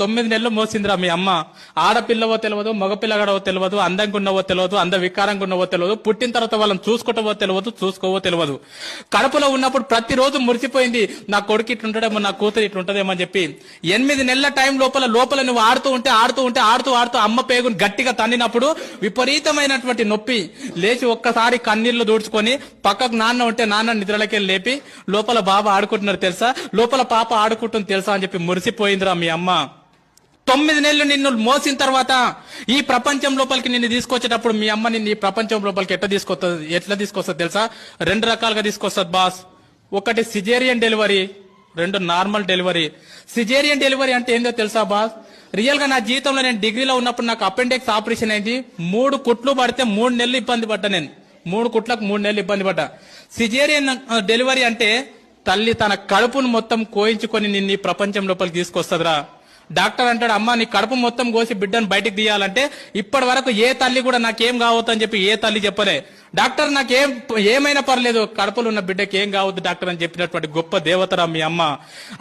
తొమ్మిది నెలలు మోసిందిరా మీ అమ్మ. ఆడపిల్లవో తెలియదు మగపిల్లగాడవో తెలియదు అందంగా ఉన్నవో తెలియదు అంద వికారంగా ఉన్నవో తెలియదు పుట్టిన తర్వాత వాళ్ళని చూసుకుంటావో తెలియదు చూసుకోవో తెలియదు కడుపులో ఉన్నప్పుడు ప్రతిరోజు మురిసిపోయింది నా కొడుకు ఇట్లుంటాడేమో నా కూతురు ఇట్లుంటదేమో అని చెప్పి. ఎనిమిది నెలల టైం లోపల లోపల నువ్వు ఆడుతూ ఉంటే ఆడుతూ ఉంటే ఆడుతూ ఆడుతూ అమ్మ పేగుని గట్టిగా తన్నినప్పుడు విపరీతమైనటువంటి నొప్పి. లేచి ఒక్కసారి కన్నీళ్ళు దూడ్చుకొని పక్కకు నాన్న ఉంటే నాన్న నిద్రలకెళ్ళి లేపి లోపల బాబా ఆడుకుంటున్నారు తెలుసా? లోపల పాప ఆడుకుంటుంది తెలుసా అని చెప్పి మురిసిపోయిందిరా మీ అమ్మ. తొమ్మిది నెలలు నిన్ను మోసిన తర్వాత ఈ ప్రపంచం లోపలికి నిన్ను తీసుకొచ్చేటప్పుడు మీ అమ్మ నిన్ను ఈ ప్రపంచం లోపలికి ఎట్లా తీసుకొస్తుంది ఎట్లా తీసుకొస్తుంది తెలుసా? రెండు రకాలుగా తీసుకొస్తుంది బాస్. ఒకటి సిజేరియన్ డెలివరీ రెండు నార్మల్ డెలివరీ. సిజేరియన్ డెలివరీ అంటే ఏందో తెలుసా బాస్? రియల్గా నా జీవితంలో నేను డిగ్రీలో ఉన్నప్పుడు నాకు అపెండిక్స్ ఆపరేషన్ అయింది. మూడు కుట్లు పడితే మూడు నెలలు ఇబ్బంది పడ్డా నేను. మూడు కుట్లకు మూడు నెలలు ఇబ్బంది పడ్డా. సిజేరియన్ డెలివరీ అంటే తల్లి తన కడుపును మొత్తం కోయించుకొని నిన్ను ఈ ప్రపంచం లోపలికి తీసుకొస్తుందిరా. డాక్టర్ అంటాడు అమ్మ నీ కడుపు మొత్తం కోసి బిడ్డను బయటికి తీయాలంటే ఇప్పటి వరకు ఏ తల్లి కూడా నాకేం కావద్దు అని చెప్పి ఏ తల్లి చెప్పలే. డాక్టర్ నాకేం ఏమైనా పర్లేదు కడుపులో ఉన్న బిడ్డకి ఏం కావద్దు డాక్టర్ అని చెప్పినటువంటి గొప్ప దేవతరా మీ అమ్మ.